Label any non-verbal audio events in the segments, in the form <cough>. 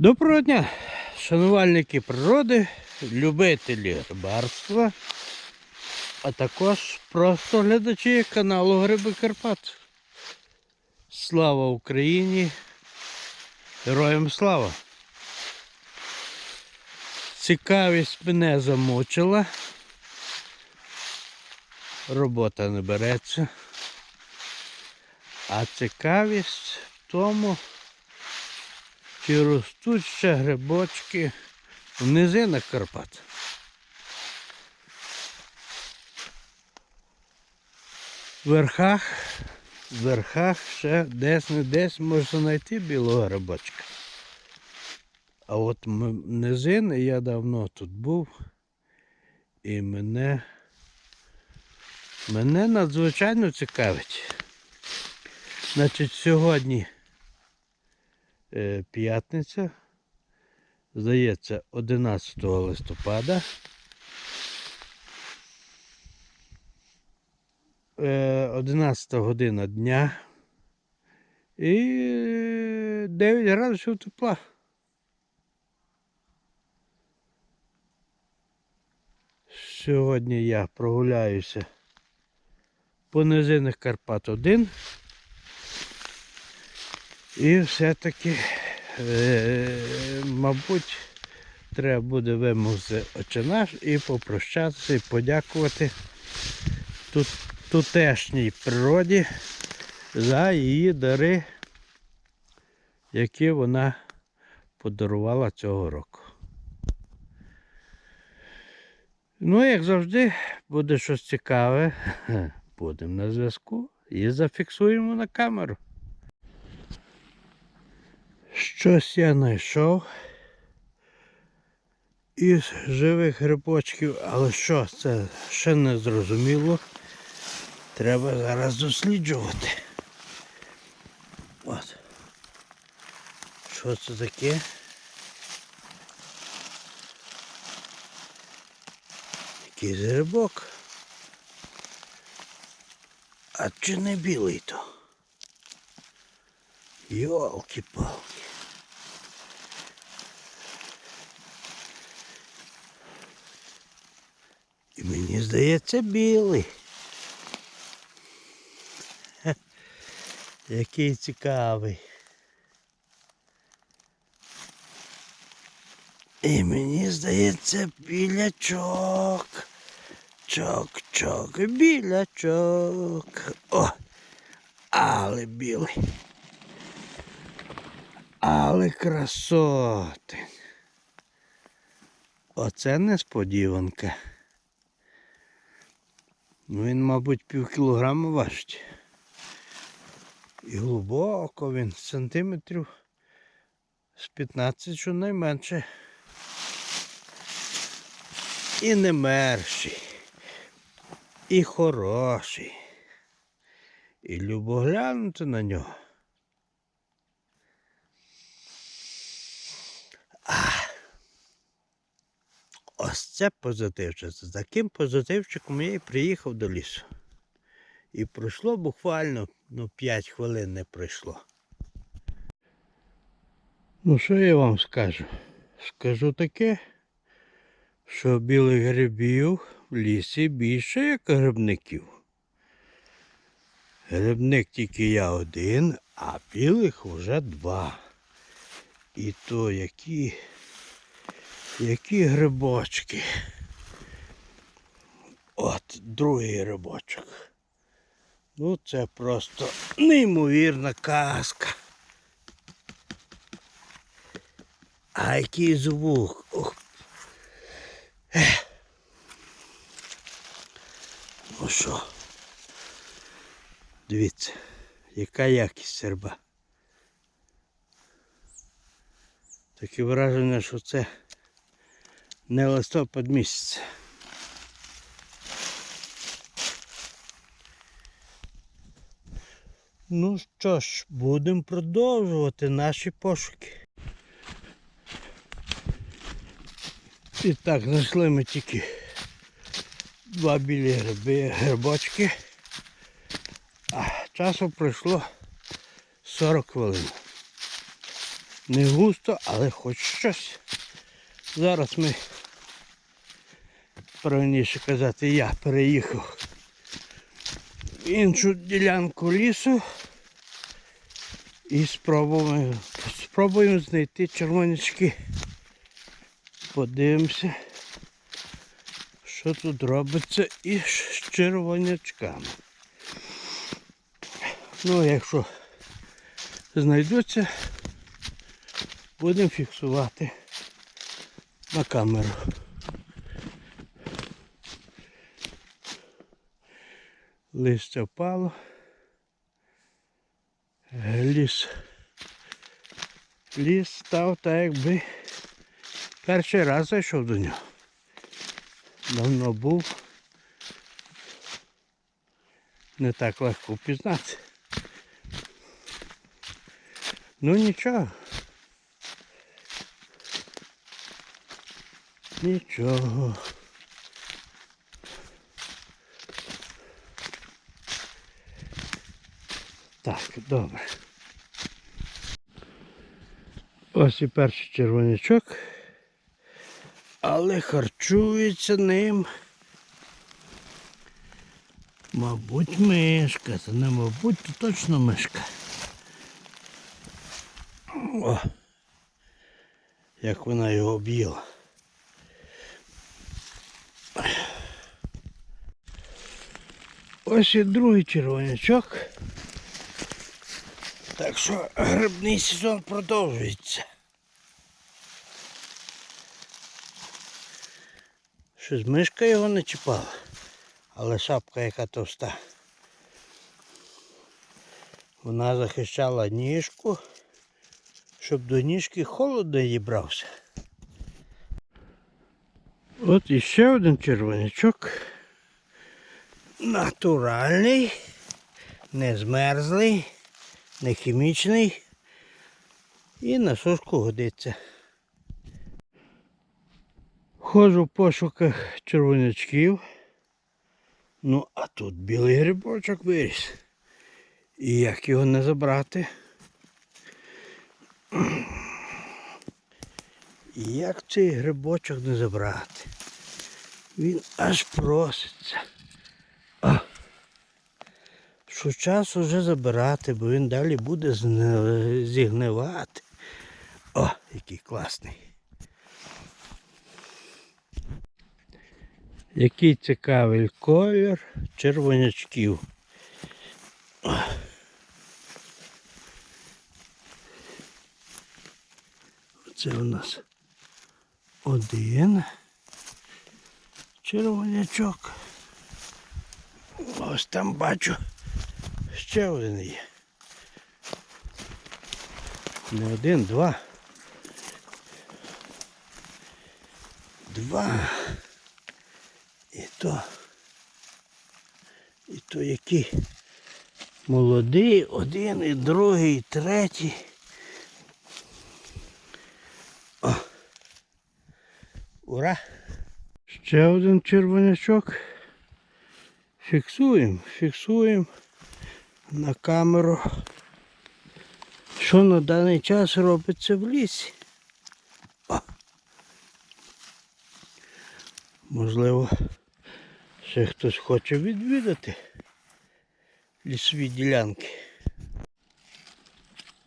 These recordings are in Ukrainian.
Доброго дня, шанувальники природи, любителі рибарства, а також просто глядачі каналу Гриби Карпат. Слава Україні! Героям слава! Цікавість мене замучила. Робота не береться. А цікавість в тому, чи ростуть ще грибочки в низинах Карпат. В верхах, в верхах ще десь не десь можна знайти білого грибочка. А от низини я давно тут був і мене, мене надзвичайно цікавить. Значить, сьогодні п'ятниця, здається, 11 листопада. Е, 11 година дня і 9 градусів тепла. Сьогодні я прогуляюся по низинах Карпат 1. І все-таки, е, мабуть, треба буде вимогти очинаш і попрощатися і подякувати тут, тутешній природі за її дари, які вона подарувала цього року. Ну, як завжди, буде щось цікаве, <laughs> будемо на зв'язку і зафіксуємо на камеру. Щось я знайшов із живих грибочків, але що це ще не зрозуміло. Треба зараз досліджувати. От. Що це таке? Якийсь грибок. А чи не білий то? Йолки-палки. Мені здається білий. Хе, Який цікавий. І мені здається білячок. Чок-чок, білячок. О, але білий. Але красоти. Оце несподіванка. Він, мабуть, пів кілограма важить. І глибоко він сантиметрів з 15 щонайменше. І не мерший, і хороший. І любо глянути на нього. Ось це позитивчик. З таким позитивчиком я і приїхав до лісу. І пройшло буквально ну, 5 хвилин не пройшло. Ну що я вам скажу? Скажу таке, що білих грибів в лісі більше, як грибників. Грибник тільки я один, а білих вже два. І то які які грибочки. От другий грибочок. Ну це просто неймовірна казка. А який звук. Ох. Ну що? Дивіться, яка якість серба. Таке враження, що це не листопад місяць. Ну що ж, будемо продовжувати наші пошуки. І так, знайшли ми тільки два білі гриби, грибочки. А часу пройшло 40 хвилин. Не густо, але хоч щось. Зараз ми, правильніше казати, я переїхав в іншу ділянку лісу і спробуємо, спробуємо знайти червонячки. Подивимося, що тут робиться із червонячками. Ну, якщо знайдуться, будемо фіксувати на камеру. Листя впало. Ліс. Ліс став так, якби перший раз зайшов до нього. Давно був. Не так легко впізнати. Ну нічого. Нічого. Так, добре. Ось і перший червонячок. Але харчується ним. Мабуть, мишка. Це не мабуть, то точно мишка. О, як вона його об'їла. Ось і другий червонячок. Так що грибний сезон продовжується. Щось мишка його не чіпала, але шапка яка товста. Вона захищала ніжку, щоб до ніжки холод не дібрався. От іще один червонячок. Натуральний, не змерзлий, не хімічний і на сушку годиться. Ходжу в пошуках червонячків. Ну, а тут білий грибочок виріс. І як його не забрати? І як цей грибочок не забрати? Він аж проситься. Що час уже забирати, бо він далі буде зігнивати. О, який класний. Який цікавий колір червонячків. Оце у нас один червонячок. Ось там бачу ще один є. Не один, два. Два. І то. І то які молодий, один, і другий, і третій. О. Ура! Ще один червонячок. Фіксуємо, фіксуємо на камеру. Що на даний час робиться в лісі? О. Можливо, ще хтось хоче відвідати лісові ділянки.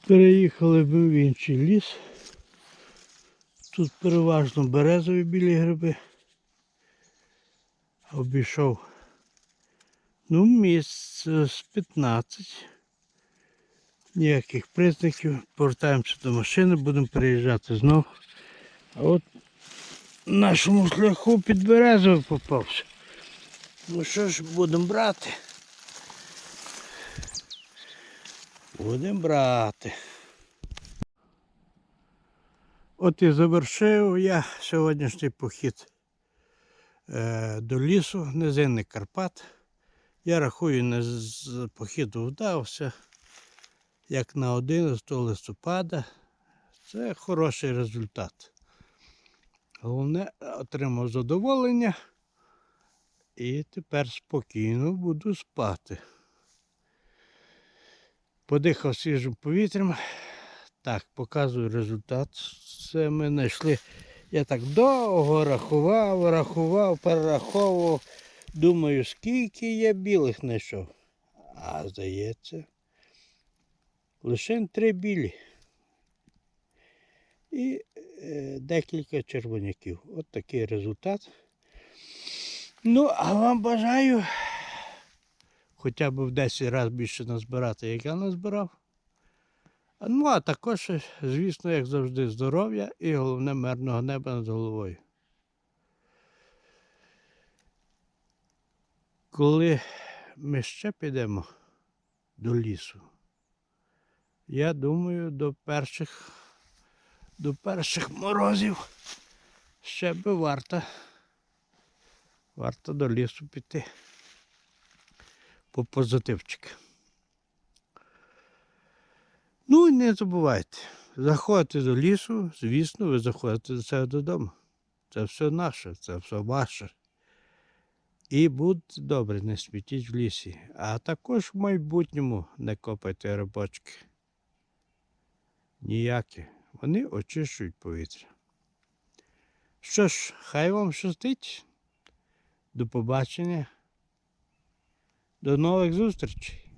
Переїхали ми в інший ліс. Тут переважно березові білі гриби. Обійшов ну, місць з 15. Ніяких признаків. Повертаємося до машини, будемо переїжджати знову. А от нашому шляху під березою попався. Ну що ж, будемо брати. Будемо брати. От і завершив я сьогоднішній похід е, до лісу, низинний Карпат. Я рахую, не з похіду вдався. Як на 11 листопада. Це хороший результат. Головне, отримав задоволення. І тепер спокійно буду спати. Подихав свіжим повітрям, Так, показую результат. Це ми знайшли. Я так довго рахував, рахував, перераховував. Думаю, скільки я білих знайшов. А здається, лише три білі. І е, декілька червоняків. От такий результат. Ну, а вам бажаю хоча б в 10 разів більше назбирати, як я назбирав. Ну, а також, звісно, як завжди, здоров'я і головне мирного неба над головою. Коли ми ще підемо до лісу, я думаю, до перших, до перших морозів ще би варто, варто до лісу піти по позитивчик. Ну і не забувайте, заходите до лісу, звісно, ви заходите до себе додому. Це все наше, це все ваше. І будь добре, не смітіть в лісі. А також в майбутньому не копайте рибочки. Ніякі. Вони очищують повітря. Що ж, хай вам щастить. До побачення. До нових зустрічей.